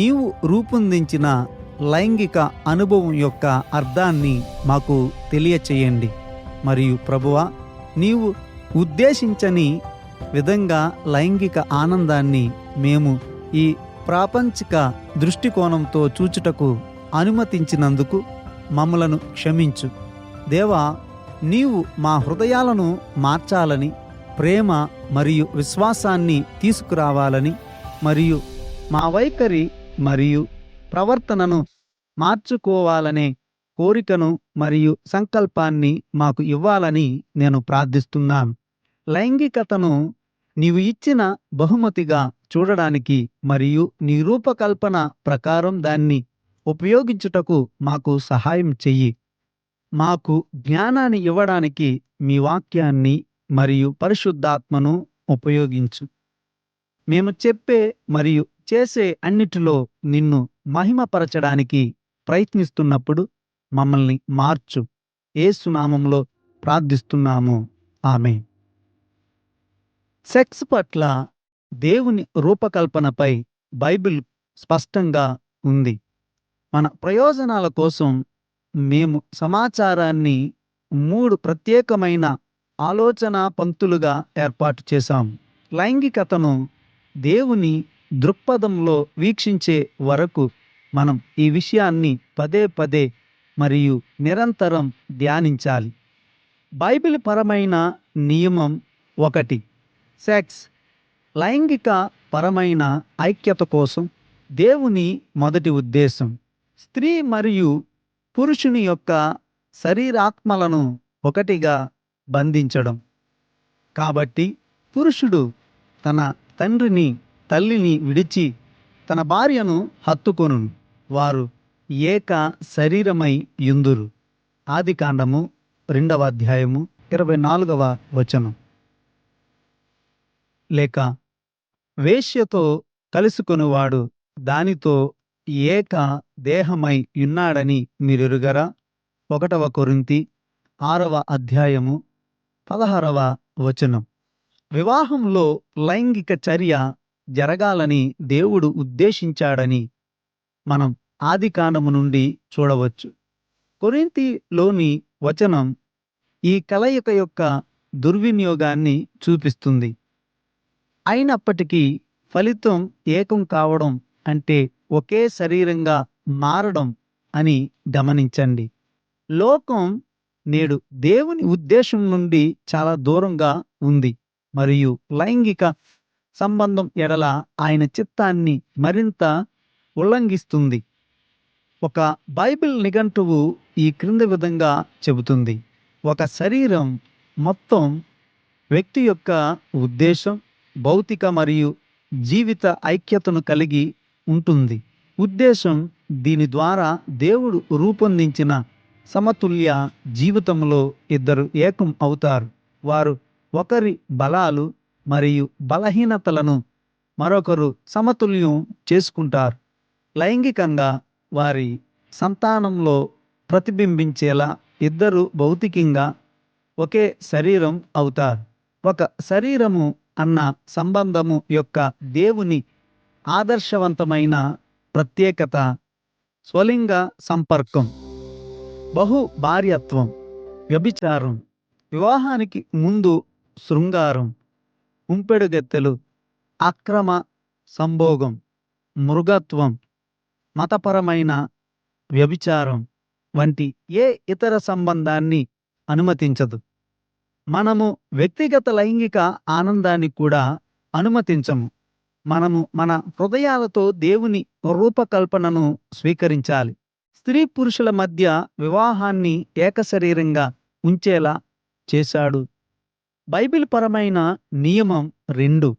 నీవు రూపొందించిన లైంగిక అనుభవం యొక్క అర్థాన్ని మాకు తెలియచేయండి. మరియు ప్రభువ నీవు ఉద్దేశించని విధంగా లైంగిక ఆనందాన్ని మేము ఈ ప్రాపంచిక దృష్టికోణంతో చూచుటకు అనుమతించినందుకు మమ్మలను క్షమించు. దేవా నీవు మా హృదయాలను మార్చాలని ప్రేమ మరియు విశ్వాసాన్ని తీసుకురావాలని మరియు మా వైఖరి మరియు ప్రవర్తనను మార్చుకోవాలనే కోరికను మరియు సంకల్పాన్ని మాకు ఇవ్వాలని నేను ప్రార్థిస్తున్నాను. లైంగికతను నీవు ఇచ్చిన బహుమతిగా చూడడానికి మరియు నీ రూపకల్పన ప్రకారం దాన్ని ఉపయోగించుటకు మాకు సహాయం చెయ్యి. మాకు జ్ఞానాన్ని ఇవ్వడానికి మీ వాక్యాన్ని మరియు పరిశుద్ధాత్మను ఉపయోగించు. మేము చెప్పే మరియు చేసే అన్నిటిలో నిన్ను మహిమపరచడానికి ప్రయత్నిస్తున్నప్పుడు మమ్మల్ని మార్చు. ఏసునామంలో ప్రార్థిస్తున్నాము. ఆమె సెక్స్ పట్ల దేవుని రూపకల్పనపై బైబిల్ స్పష్టంగా ఉంది. మన ప్రయోజనాల కోసం మేము సమాచారాన్ని మూడు ప్రత్యేకమైన ఆలోచన పంక్తులుగా ఏర్పాటు చేశాం లైంగికతను దేవుని దృక్పథంలో వీక్షించే వరకు మనం ఈ విషయాన్ని పదే పదే మరియు నిరంతరం ధ్యానించాలి. బైబిల్ పరమైన నియమం ఒకటి. సెక్స్. లైంగిక పరమైన ఐక్యత కోసం దేవుని మొదటి ఉద్దేశం. స్త్రీ మరియు పురుషుని యొక్క శరీరాత్మలను ఒకటిగా బంధించడం. కాబట్టి పురుషుడు తన తండ్రిని తల్లిని విడిచి తన భార్యను హత్తుకొను వారు ఏక శరీరమై యుందురు. ఆది కాండము రెండవ అధ్యాయము ఇరవై నాలుగవ వచనం. లేక వేశ్యతో కలుసుకొనువాడు దానితో ఏక దేహమై ఉన్నాడని మీరెరుగరా? ఒకటవ కొరింతి ఆరవ అధ్యాయము పదహారవ వచనం. వివాహంలో లైంగిక చర్య జరగాలని దేవుడు ఉద్దేశించాడని మనం ఆదికాండము నుండి చూడవచ్చు. కొరింతిలోని వచనం ఈ కలయిక యొక్క దుర్వినియోగాన్ని చూపిస్తుంది. అయినప్పటికీ ఫలితం ఏకం కావడం అంటే ఒకే శరీరంగా మారడం అని గమనించండి. లోకం నేడు దేవుని ఉద్దేశం నుండి చాలా దూరంగా ఉంది. మరియు లైంగిక సంబంధం ఎడల ఆయన చిత్తాన్ని మరింత ఉల్లంఘిస్తుంది. ఒక బైబిల్ నిఘంటువు ఈ క్రింది విధంగా చెబుతుంది. ఒక శరీరం మొత్తం వ్యక్తి యొక్క ఉద్దేశం భౌతిక మరియు జీవిత ఐక్యతను కలిగి ఉంటుంది. ఉద్దేశం దీని ద్వారా దేవుడు రూపొందించిన సమతుల్య జీవితంలో ఇద్దరు ఏకం అవుతారు. వారు ఒకరి బలాలు మరియు బలహీనతలను మరొకరు సమతుల్యం చేసుకుంటారు. లైంగికంగా వారి సంతానంలో ప్రతిబింబించేలా ఇద్దరు భౌతికంగా ఒకే శరీరం అవుతారు. ఒక శరీరము అన్న సంబంధము యొక్క దేవుని ఆదర్శవంతమైన ప్రత్యేకత స్వలింగ సంపర్కం బహు భార్యత్వం వ్యభిచారం వివాహానికి ముందు శృంగారం ఉంపెడుగెత్తెలు అక్రమ సంభోగం మృగత్వం మతపరమైన వ్యభిచారం వంటి ఏ ఇతర సంబంధాన్ని అనుమతించదు. మనము వ్యక్తిగత లైంగిక ఆనందాన్ని కూడా అనుమతించము. మనము మన హృదయాలతో దేవుని రూపకల్పనను స్వీకరించాలి. స్త్రీ పురుషుల మధ్య వివాహాన్ని ఏకశరీరంగా ఉంచేలా చేశాడు బైబిల్ పరమైన నియమం రెండు.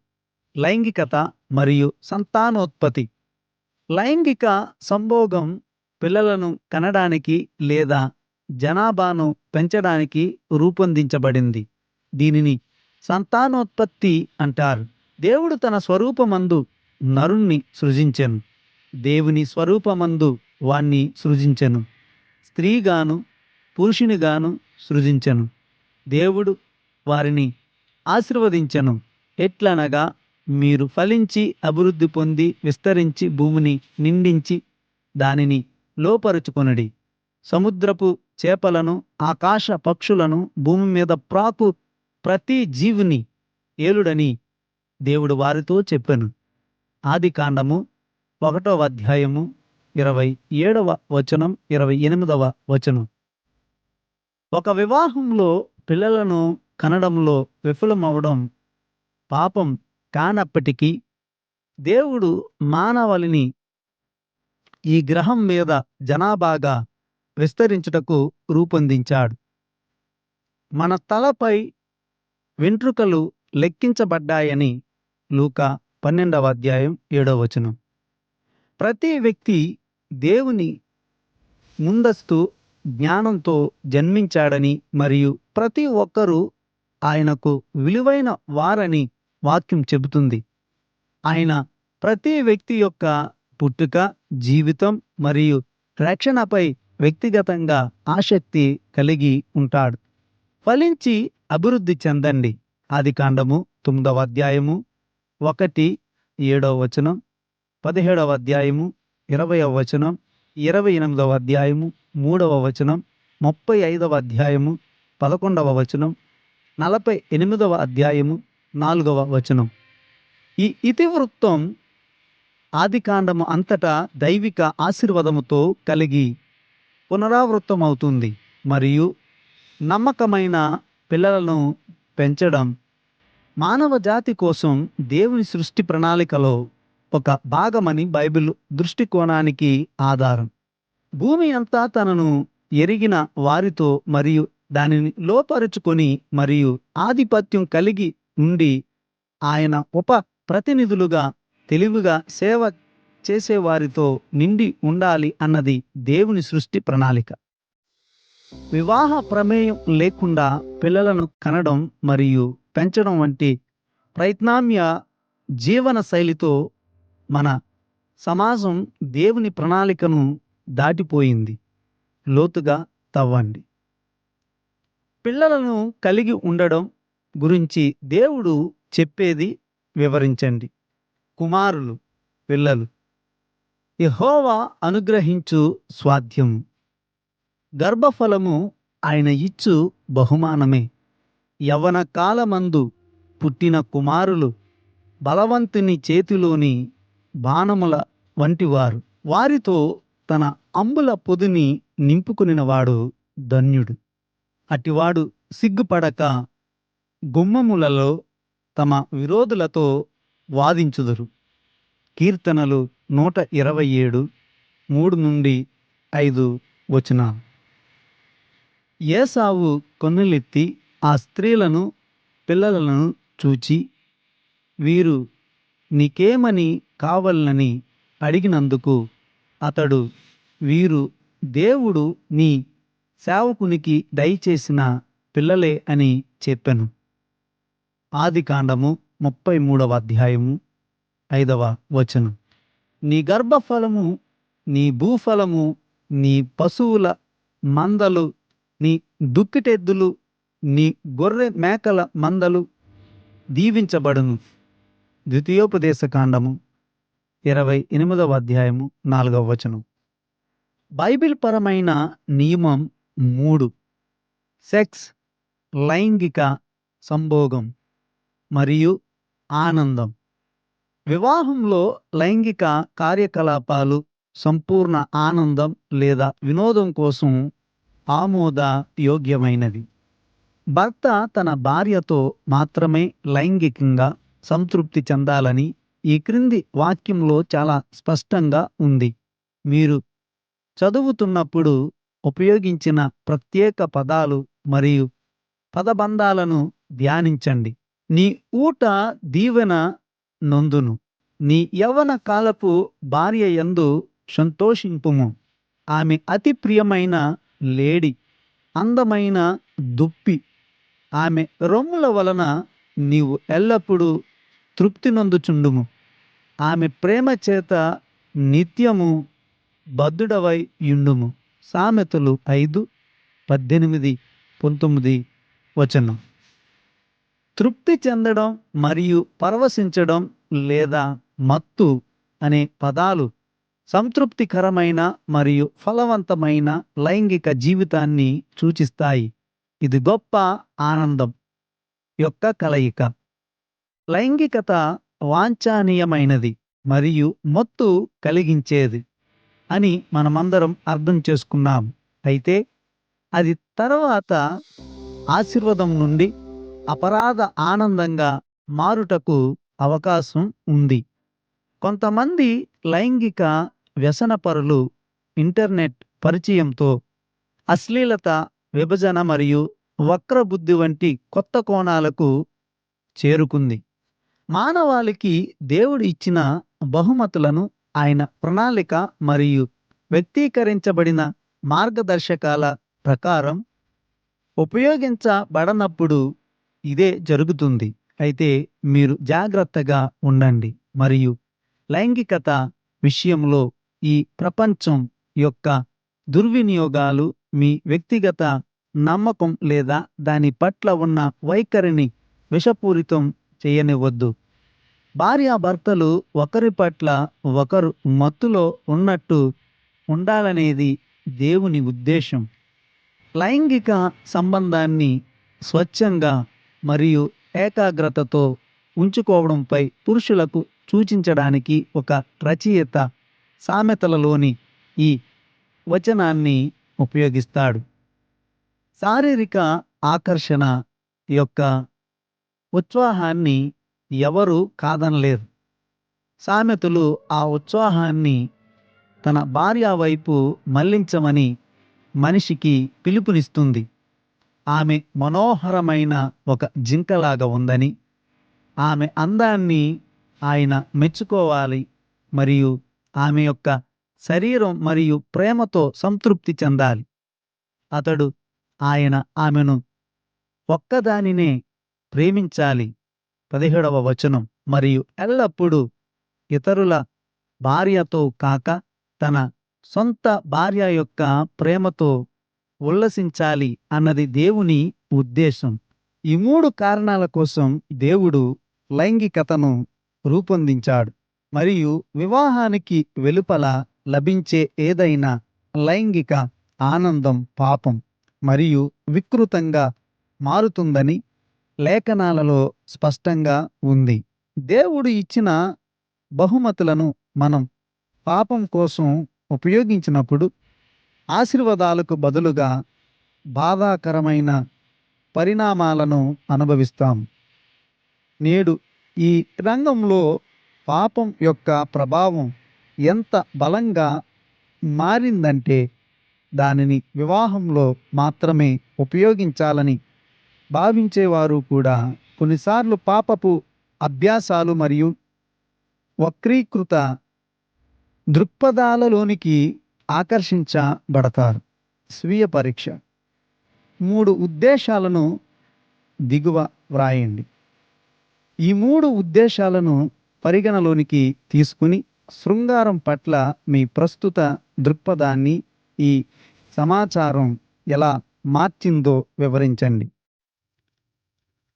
లైంగికత మరియు సంతానోత్పత్తి. లైంగిక సంభోగం పిల్లలను కనడానికి లేదా జనాభాను పెంచడానికి రూపొందించబడింది. దీనిని సంతానోత్పత్తి అంటారు. దేవుడు తన స్వరూపమందు నరుణ్ణి సృజించెను. దేవుని స్వరూపమందు వాణ్ణి సృజించెను. స్త్రీగాను పురుషునిగాను సృజించెను. దేవుడు వారిని ఆశీర్వదించెను. ఎట్లనగా మీరు ఫలించి అభివృద్ధి పొంది విస్తరించి భూమిని నిండించి దానిని లోపరుచుకొనడి. సముద్రపు చేపలను ఆకాశ పక్షులను భూమి మీద ప్రాకు ప్రతి జీవుని ఏలుడని దేవుడు వారితో చెప్పాను. ఆది కాండము ఒకటవ అధ్యాయము ఇరవై ఏడవ వచనం ఇరవై ఎనిమిదవ వచనం. ఒక వివాహంలో పిల్లలను కనడంలో విఫలమవడం పాపం కానప్పటికీ దేవుడు మానవలిని ఈ గ్రహం మీద జనాభాగా విస్తరించుటకు రూపొందించాడు. మన తలపై వెంట్రుకలు లెక్కించబడ్డాయని లూకా పన్నెండవ అధ్యాయం ఏడవ వచనం. ప్రతి వ్యక్తి దేవుని ముందస్తు జ్ఞానంతో జన్మించాడని మరియు ప్రతి ఒక్కరూ ఆయనకు విలువైన వారని వాక్యం చెబుతుంది. ఆయన ప్రతి వ్యక్తి యొక్క పుట్టుక జీవితం మరియు రక్షణపై వ్యక్తిగతంగా ఆసక్తి కలిగి ఉంటాడు. ఫలించి అభివృద్ధి చెందండి. ఆది కాండము తొమ్మిదవ అధ్యాయము ఒకటి ఏడవ వచనం పదిహేడవ అధ్యాయము ఇరవయవ వచనం ఇరవై ఎనిమిదవ అధ్యాయము మూడవ వచనం ముప్పై ఐదవ అధ్యాయము పదకొండవ వచనం నలభై ఎనిమిదవ అధ్యాయము నాలుగవ వచనం. ఈ ఇతివృత్తం ఆదికాండము అంతటా దైవిక ఆశీర్వాదముతో కలిగి పునరావృత్తమవుతుంది మరియు నమ్మకమైన పిల్లలను పెంచడం మానవ జాతి కోసం దేవుని సృష్టి ప్రణాళికలో ఒక భాగమని బైబిల్ దృష్టికోణానికి ఆధారం. భూమి అంతా తనను ఎరిగిన వారితో మరియు దానిని లోపరుచుకొని మరియు ఆధిపత్యం కలిగి ఉండి ఆయన ఉప ప్రతినిధులుగా తెలివిగా సేవ చేసేవారితో నిండి ఉండాలి అన్నది దేవుని సృష్టి ప్రణాళిక. వివాహ ప్రమేయం లేకుండా పిల్లలను కనడం మరియు పెంచడం వంటి ప్రయత్నామ్య జీవన శైలితో మన సమాజం దేవుని ప్రణాళికను దాటిపోయింది. లోతుగా తవ్వండి. పిల్లలను కలిగి ఉండడం గురించి దేవుడు చెప్పేది వివరించండి. కుమారులు పిల్లలు. యహోవా అనుగ్రహించు స్వాధ్యము గర్భఫలము ఆయన ఇచ్చు బహుమానమే. యవన కాలమందు పుట్టిన కుమారులు బలవంతుని చేతిలోని బాణముల వంటివారు. వారితో తన అంబుల పొదిని నింపుకునినవాడు ధన్యుడు. అటివాడు సిగ్గుపడక గుమ్మములలో తమ విరోధులతో వాదించుదురు. కీర్తనలు నూట ఇరవై ఏడు మూడు నుండి ఐదు వచనాలు. ఏసావు కొన్నులెత్తి ఆ స్త్రీలను పిల్లలను చూచి వీరు నీకేమని కావాలని అడిగినందుకు అతడు వీరు దేవుడు నీ సేవకునికి దయచేసిన పిల్లలే అని చెప్పాను. ఆది కాండము ముప్పై మూడవ అధ్యాయము ఐదవ వచనం. నీ గర్భఫలము నీ భూఫలము నీ పశువుల మందలు నీ దుక్కిటెద్దులు నీ గొర్రె మేకల మందలు దీవించబడును. ద్వితీయోపదేశ కాండము ఇరవై ఎనిమిదవ అధ్యాయము నాలుగవ వచనం. బైబిల్ పరమైన నియమం మూడు. సెక్స్ లైంగిక సంభోగం మరియు ఆనందం. వివాహంలో లైంగిక కార్యకలాపాలు సంపూర్ణ ఆనందం లేదా వినోదం కోసం ఆమోద యోగ్యమైనది భర్త తన భార్యతో మాత్రమే లైంగికంగా సంతృప్తి చెందాలని ఈ క్రింది వాక్యంలో చాలా స్పష్టంగా ఉంది. మీరు చదువుతున్నప్పుడు ఉపయోగించిన ప్రత్యేక పదాలు మరియు పదబంధాలను ధ్యానించండి. నీ ఊట దీవెన నొందును. నీ యవన కాలపు భార్య యందు సంతోషింపుము. ఆమె అతి ప్రియమైన లేడి అందమైన దుప్పి. ఆమె రొమ్ముల వలన నీవు ఎల్లప్పుడూ తృప్తి నొందుచుండుము. ఆమె ప్రేమ చేత నిత్యము బద్ధుడవై యుండుము. సామెతలు ఐదు పద్దెనిమిది పంతొమ్మిది వచనం. తృప్తి చెందడం మరియు పరవశించడం లేదా మత్తు అనే పదాలు సంతృప్తికరమైన మరియు ఫలవంతమైన లైంగిక జీవితాన్ని సూచిస్తాయి. ఇది గొప్ప ఆనందం యొక్క కలయిక. లైంగికత వాంఛనీయమైనది మరియు మత్తు కలిగించేది. అని మనమందరం అర్థం చేసుకున్నాం. అయితే అది తర్వాత ఆశీర్వాదం నుండి అపరాధ ఆనందంగా మారుటకు అవకాశం ఉంది. కొంతమంది లైంగిక వ్యసనపరులు ఇంటర్నెట్ పరిచయంతో అశ్లీలత విభజన మరియు వక్రబుద్ధి వంటి కొత్త కోణాలకు చేరుకుంది. మానవాళికి దేవుడు ఇచ్చిన బహుమతులను ఆయన ప్రణాళిక మరియు వ్యక్తీకరించబడిన మార్గదర్శకాల ప్రకారం ఉపయోగించబడనప్పుడు ఇదే జరుగుతుంది. అయితే మీరు జాగ్రత్తగా ఉండండి మరియు లైంగికత విషయంలో ఈ ప్రపంచం యొక్క దుర్వినియోగాలు మీ వ్యక్తిగత నమ్మకం లేదా దాని పట్ల ఉన్న వైఖరిని విషపూరితం చేయనివ్వద్దు. భార్యాభర్తలు ఒకరి పట్ల ఒకరు మత్తులో ఉన్నట్టు ఉండాలనేది దేవుని ఉద్దేశం. లైంగిక సంబంధాన్ని స్వచ్ఛంగా మరియు ఏకాగ్రతతో ఉంచుకోవడంపై పురుషులకు సూచించడానికి ఒక రచయిత సామెతలలోని ఈ వచనాన్ని ఉపయోగిస్తాడు. శారీరక ఆకర్షణ యొక్క ఉత్సాహాన్ని ఎవరు కాదనలేరు సామెతలు ఆ ఉత్సాహాన్ని తన భార్య వైపు మళ్ళించమని మనిషికి పిలుపునిస్తుంది. ఆమె మనోహరమైన ఒక జింకలాగా ఉందని ఆమె అందాన్ని ఆయన మెచ్చుకోవాలి మరియు ఆమె యొక్క శరీరం మరియు ప్రేమతో సంతృప్తి చెందాలి. అతడు ఆయన ఆమెను ఒక్కదానినే ప్రేమించాలి. పదిహేడవ వచనం. మరియు ఎల్లప్పుడూ ఇతరుల భార్యతో కాక తన సొంత భార్య యొక్క ప్రేమతో ఉల్లసించాలి అన్నది దేవుని ఉద్దేశం. ఈ మూడు కారణాల కోసం దేవుడు లైంగికతను రూపొందించాడు. మరియు వివాహానికి వెలుపల లభించే ఏదైనా లైంగిక ఆనందం పాపం మరియు వికృతంగా మారుతుందని లేఖనాలలో స్పష్టంగా ఉంది. దేవుడు ఇచ్చిన బహుమతులను మనం పాపం కోసం ఉపయోగించినప్పుడు ఆశీర్వాదాలకు బదులుగా బాధాకరమైన పరిణామాలను అనుభవిస్తాం. నేడు ఈ రంగంలో పాపం యొక్క ప్రభావం ఎంత బలంగా మారిందంటే దానిని వివాహంలో మాత్రమే ఉపయోగించాలని భావించేవారు కూడా కొన్నిసార్లు పాపపు అభ్యాసాలు మరియు వక్రీకృత దృక్పథాలలోనికి ఆకర్షించబడతారు. స్వీయ పరీక్ష. మూడు ఉద్దేశాలను దిగువ వ్రాయండి. ఈ మూడు ఉద్దేశాలను పరిగణలోనికి తీసుకుని శృంగారం పట్ల మీ ప్రస్తుత దృక్పథాన్ని ఈ సమాచారం ఎలా మార్చిందో వివరించండి.